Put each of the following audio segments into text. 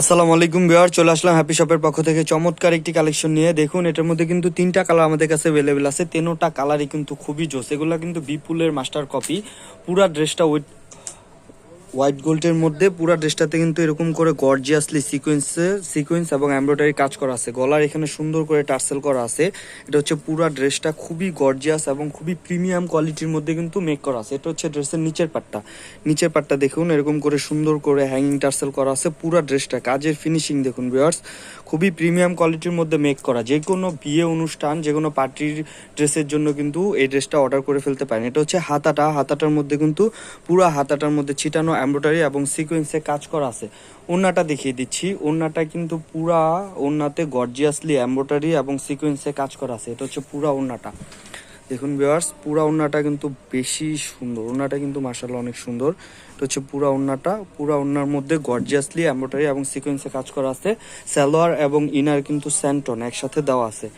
আসসালামু আলাইকুম বিয়ার চলে আসলাম হ্যাপি শপের পক্ষ থেকে। চমৎকার একটি কালেকশন নিয়ে। দেখুন, এটার মধ্যে কিন্তু তিনটা কালার আমাদের কাছে অ্যাভেলেবেল আছে। তিনোটা কালারই কিন্তু খুবই জোস। এগুলো কিন্তু বিপুলের মাস্টার কপি পুরা ড্রেসটা ওয়েট হোয়াইট গোল্ডের মধ্যে পুরো ড্রেসটাতে কিন্তু এরকম করে গর্জিয়াসলি সিকোয়েন্সে সিকোয়েন্স এবং এমব্রয়ডারি কাজ করা আছে। গলার এখানে সুন্দর করে টার্সেল করা আছে। এটা হচ্ছে পুরো ড্রেসটা খুবই গর্জিয়াস এবং খুবই প্রিমিয়াম কোয়ালিটির মধ্যে কিন্তু মেক করা আছে। এটা হচ্ছে ড্রেসের নিচের পাটটা। নিচের পাটটা দেখুন, এরকম করে সুন্দর করে হ্যাঙ্গিং টার্সেল করা আছে পুরো ড্রেসটা। কাজের ফিনিশিং দেখুন ভিউয়ার্স খুবই প্রিমিয়াম কোয়ালিটির মধ্যে মেক করা। যে কোনো বিয়ে অনুষ্ঠান যে কোনো পার্টির ড্রেসের জন্য কিন্তু এই ড্রেসটা অর্ডার করে ফেলতে পারেন। এটা হচ্ছে হাতাটা। হাতাটার মধ্যে কিন্তু পুরো হাতাটার মধ্যে ছিটানো এমব্রয়ডারি এবং সিকোয়েন্সে কাজ করা আছে। ওন্নাটা দেখিয়ে দিচ্ছি। ওন্নাটা কিন্তু পুরা ওন্নাতে গর্জিয়াসলি এমব্রয়ডারি এবং সিকোয়েন্সে কাজ করা আছে। এটা হচ্ছে পুরা ওন্নাটা দেখুন বিয়ার্স পুরা ওন্নাটা কিন্তু বেশি সুন্দর। ওন্নাটা কিন্তু মার্শাল্লাহ অনেক সুন্দর। এটা হচ্ছে পুরা ওন্নাটা পুরা ওন্নার মধ্যে গর্জিয়াসলি অ্যাম্বোটারি এবং সিকোয়েন্সে কাজ করা আছে। স্যালোয়ার এবং ইনার কিন্তু স্যান্টন একসাথে দেওয়া আছে।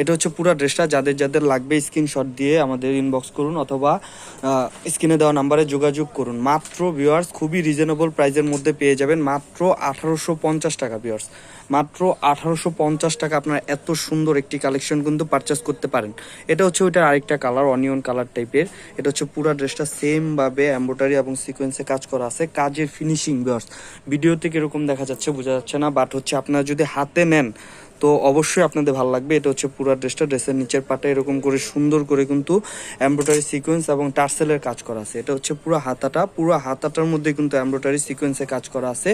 এটা হচ্ছে পুরো ড্রেসটা, যাদের যাদের লাগবে স্ক্রিনশট দিয়ে আমাদের ইনবক্স করুন অথবা স্ক্রিনে দেওয়া নাম্বারে যোগাযোগ করুন। মাত্র ভিউয়ার্স খুবই রিজনেবল প্রাইজের মধ্যে পেয়ে যাবেন মাত্র আঠারোশো পঞ্চাশ টাকা ভিওয়ার্স মাত্র আঠারোশো পঞ্চাশ টাকা আপনারা এত সুন্দর একটি কালেকশন কিন্তু পারচেস করতে পারেন। এটা হচ্ছে ওইটার আরেকটা কালার অনিয়ন কালার টাইপের এটা হচ্ছে পুরো ড্রেসটা সেমভাবে এম্ব্রয়ডারি এবং সিকোয়েন্সে কাজ করা আছে। কাজের ফিনিশিং ভিউয়ার্স ভিডিওতে কীরকম দেখা যাচ্ছে বোঝা যাচ্ছে না বাট হচ্ছে আপনারা যদি হাতে নেন তো অবশ্যই আপনাদের ভালো লাগবে। এটা হচ্ছে পুরো ড্রেসটা, ড্রেসের নিচের পাটে এরকম করে সুন্দর করে কিন্তু এমব্রয়ডারি সিকোয়েন্স এবং টার্সেলের কাজ করা আছে। এটা হচ্ছে পুরো হাতাটা, পুরো হাতাটার মধ্যে কিন্তু এমব্রয়ডারি সিকোয়েন্সে কাজ করা আছে।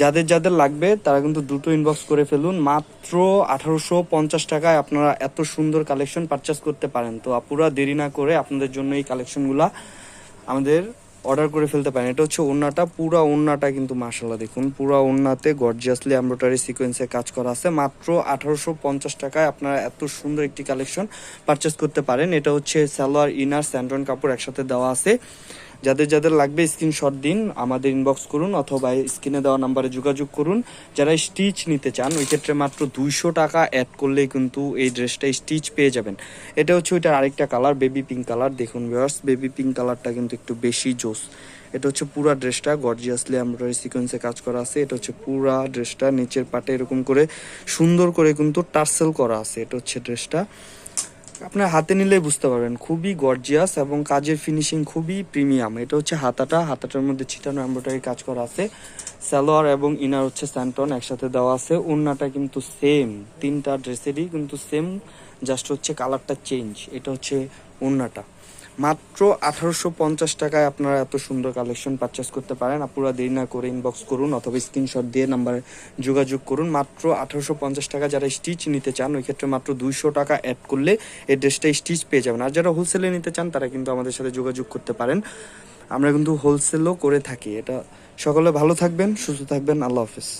যাদের যাদের লাগবে তারা কিন্তু দ্রুত ইনবক্স করে ফেলুন। মাত্র আঠারোশো পঞ্চাশ টাকায় আপনারা এত সুন্দর কালেকশন পারচেস করতে পারেন। তো আপুরা দেরি না করে আপনাদের জন্য এই কালেকশনগুলা আমাদের অর্ডার করে ফেলতে পারেন। এটা হচ্ছে ওন্নাটা পুরা ওন্নাটা কিন্তু মার্শাল্লাহ দেখুন, পুরা ওন্নাতে গর্জিয়াসলি এমব্রয়ডারি সিকোয়েন্সে কাজ করা আছে। মাত্র আঠারোশো পঞ্চাশ টাকায় আপনারা এত সুন্দর একটি কালেকশন পারচেস করতে পারেন। এটা হচ্ছে সালোয়ার ইনার স্যান্ডন কাপড় একসাথে দেওয়া আছে। যাদের যাদের লাগবে স্ক্রিনশট দিন, আমাদের ইনবক্স করুন অথবা স্ক্রিনে দেওয়া নাম্বারে যোগাযোগ করুন। যারা স্টিচ নিতে চান, ওই ক্ষেত্রে মাত্র দুইশো টাকা অ্যাড করলেই কিন্তু এই ড্রেসটা স্টিচ পেয়ে যাবেন। এটা হচ্ছে ওইটার আরেকটা কালার বেবি পিঙ্ক কালার দেখুন ভিউয়ার্স বেবি পিঙ্ক কালারটা কিন্তু একটু বেশি জোস। এটা হচ্ছে পুরা ড্রেসটা গর্জিয়াসলি এমব্রয়ডারি সিকোয়েন্সে কাজ করা আছে। এটা হচ্ছে পুরা ড্রেসটা নিচের পাটে এরকম করে সুন্দর করে কিন্তু টার্সেল করা আছে। এটা হচ্ছে ড্রেসটা আপনার হাতে নিলেই বুঝতে পারবেন, খুবই গর্জিয়াস এবং কাজের ফিনিশিং খুবই প্রিমিয়াম এটা হচ্ছে হাতাটা, হাতাটার মধ্যে ছিটানো এমব্রয়ডারি কাজ করা আছে। স্যালোয়ার এবং ইনার হচ্ছে স্যান্টন একসাথে দেওয়া আছে। ওড়নাটা কিন্তু সেম তিনটা ড্রেসেরই কিন্তু সেম জাস্ট হচ্ছে কালারটা চেঞ্জ এটা হচ্ছে ওড়নাটা। মাত্র আঠারোশো পঞ্চাশ টাকায় আপনারা এত সুন্দর কালেকশন পারচেস করতে পারেন। আপনারা দেরি না করে ইনবক্স করুন অথবা স্ক্রিনশট দিয়ে নাম্বারে যোগাযোগ করুন। মাত্র আঠারোশো পঞ্চাশ টাকা যারা স্টিচ নিতে চান, ওই ক্ষেত্রে মাত্র দুইশো টাকা অ্যাড করলে এই ড্রেসটা স্টিচ পেয়ে যাবেন। আর যারা হোলসেলে নিতে চান, তারা কিন্তু আমাদের সাথে যোগাযোগ করতে পারেন। আমরা কিন্তু হোলসেলও করে থাকি। এটা সকলে ভালো থাকবেন, সুস্থ থাকবেন। আল্লাহ হাফিজ।